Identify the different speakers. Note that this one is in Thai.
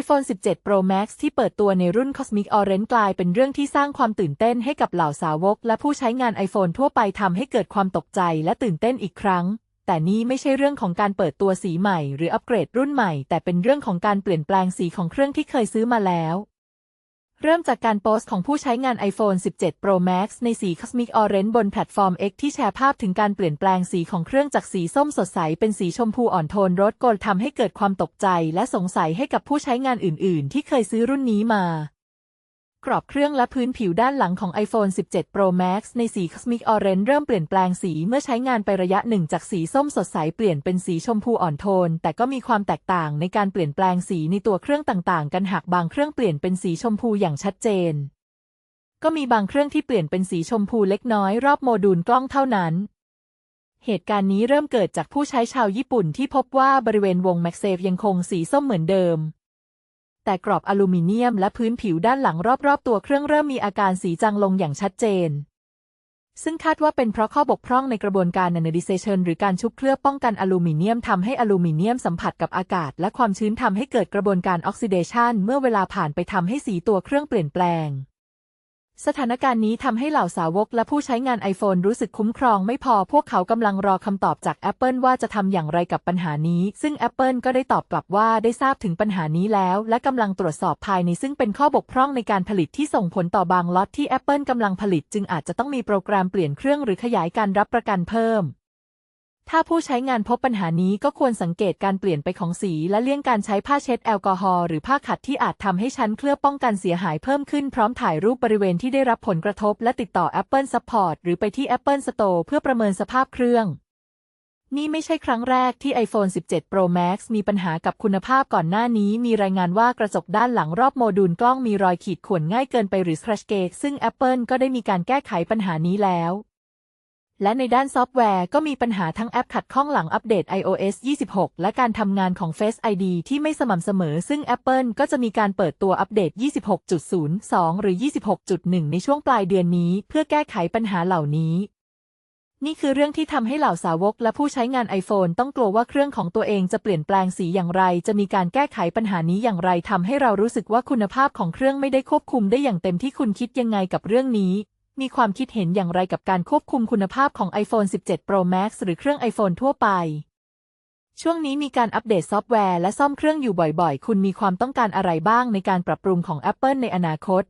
Speaker 1: iPhone 17 Pro Max ที่เปิดตัวในรุ่น Cosmic Orange กลายเป็นเรื่องที่สร้างความตื่นเต้นให้กับเหล่าสาวก และผู้ใช้งาน iPhone ทั่วไปทำให้เกิดความตกใจและตื่นเต้นอีกครั้ง แต่นี่ไม่ใช่เรื่องของการเปิดตัวสีใหม่ หรืออัปเกรดรุ่นใหม่ แต่เป็นเรื่องของการเปลี่ยนแปลงสีของเครื่องที่เคยซื้อมาแล้ว เริ่มจากการโพสต์ของผู้ใช้งาน iPhone 17 Pro Max ในสี Cosmic Orange บนแพลตฟอร์ม X ที่แชร์ภาพถึงการเปลี่ยนแปลงสีของเครื่องจากสีส้มสดใส เป็นสีชมพูอ่อนโทนรสโกลด์ทำให้เกิดความตกใจและสงสัยให้กับผู้ใช้งานอื่น ๆ ที่เคยซื้อรุ่นนี้มา กรอบเครื่องและพื้นผิวด้านหลังของ iPhone 17 Pro Max ในสี Cosmic Orange เริ่มเปลี่ยนแปลงสีเมื่อใช้งานไประยะหนึ่งจากสีส้มสดใสเปลี่ยนเป็นสีชมพูอ่อนโทน แต่ก็มีความแตกต่างในการเปลี่ยนแปลงสีในตัวเครื่องต่างๆ กันหากบางเครื่องเปลี่ยนเป็นสีชมพูอย่างชัดเจน ก็มีบางเครื่องที่เปลี่ยนเป็นสีชมพูเล็กน้อยรอบโมดูลกล้องเท่านั้นเหตุการณ์นี้เริ่มเกิดจากผู้ใช้ชาวญี่ปุ่นที่พบว่าบริเวณวงแม็กเซฟยังคงสีส้มเหมือนเดิม แต่กรอบอลูมิเนียมและพื้นผิวด้านหลังรอบๆ ตัวเครื่องเริ่มมีอาการสีจางลงอย่างชัดเจน ซึ่งคาดว่าเป็นเพราะข้อบกพร่องในกระบวนการนันดิเซชันหรือการชุบเคลือบป้องกันอลูมิเนียมทำให้อลูมิเนียมสัมผัสกับอากาศ และความชื้นทำให้เกิดกระบวนการออกซิเดชันเมื่อเวลาผ่านไปทำให้สีตัวเครื่องเปลี่ยนแปลง สถานการณ์นี้ทำให้เหล่าสาวกและผู้ใช้งาน iPhone รู้สึกคุ้มครองไม่พอพวกเขากำลังรอคำตอบจาก Apple ว่าจะทำอย่างไรกับปัญหานี้ ซึ่ง Apple ก็ได้ตอบกลับว่าได้ทราบถึงปัญหานี้แล้ว และกำลังตรวจสอบภายในซึ่งเป็นข้อบกพร่องในการผลิตที่ส่งผลต่อบางล็อตที่ Apple กำลังผลิต จึงอาจจะต้องมีโปรแกรมเปลี่ยนเครื่องหรือขยายการรับประกันเพิ่ม ถ้าผู้ใช้งานพบปัญหานี้ก็ควรสังเกตการเปลี่ยนไปของสี และเลี่ยงการใช้ผ้าเช็ดแอลกอฮอล์หรือผ้าขัดที่อาจทำให้ชั้นเคลือบป้องกันเสียหายเพิ่มขึ้นพร้อมถ่ายรูปบริเวณที่ได้รับผลกระทบ และติดต่อ Apple Support หรือไปที่ Apple Store เพื่อประเมินสภาพเครื่องนี่ไม่ใช่ครั้งแรกที่ iPhone 17 Pro Max มีปัญหากับคุณภาพก่อนหน้านี้ มีรายงานว่ากระจกด้านหลังรอบโมดูลกล้องมีรอยขีดข่วนง่ายเกินไปหรือ Scratch Gate ซึ่ง Apple ก็ได้มีการแก้ไขปัญหานี้แล้ว และในด้านซอฟต์แวร์ก็มีปัญหาทั้งแอปขัดข้องหลังอัปเดต iOS 26 และการทำงานของ Face ID ที่ไม่สม่ำเสมอ ซึ่ง Apple ก็จะมีการเปิดตัวอัปเดต 26.02 หรือ 26.1 ในช่วงปลายเดือนนี้ เพื่อแก้ไขปัญหาเหล่านี้ นี่คือเรื่องที่ทำให้เหล่าสาวกและผู้ใช้งาน iPhone ต้องกลัวว่าเครื่องของตัวเองจะเปลี่ยนแปลงสีอย่างไร จะมีการแก้ไขปัญหานี้อย่างไรทำให้เรารู้สึกว่าคุณภาพของเครื่องไม่ได้ควบคุมได้อย่างเต็มที่คุณคิดยังไงกับเรื่องนี้ มีความคิดเห็นอย่างไรกับการควบคุมคุณภาพของ iPhone 17 Pro Max หรือเครื่อง iPhone ทั่วไป ช่วงนี้มีการอัปเดตซอฟต์แวร์และซ่อมเครื่องอยู่บ่อยๆ คุณมีความต้องการอะไรบ้างในการปรับปรุงของ Apple ในอนาคต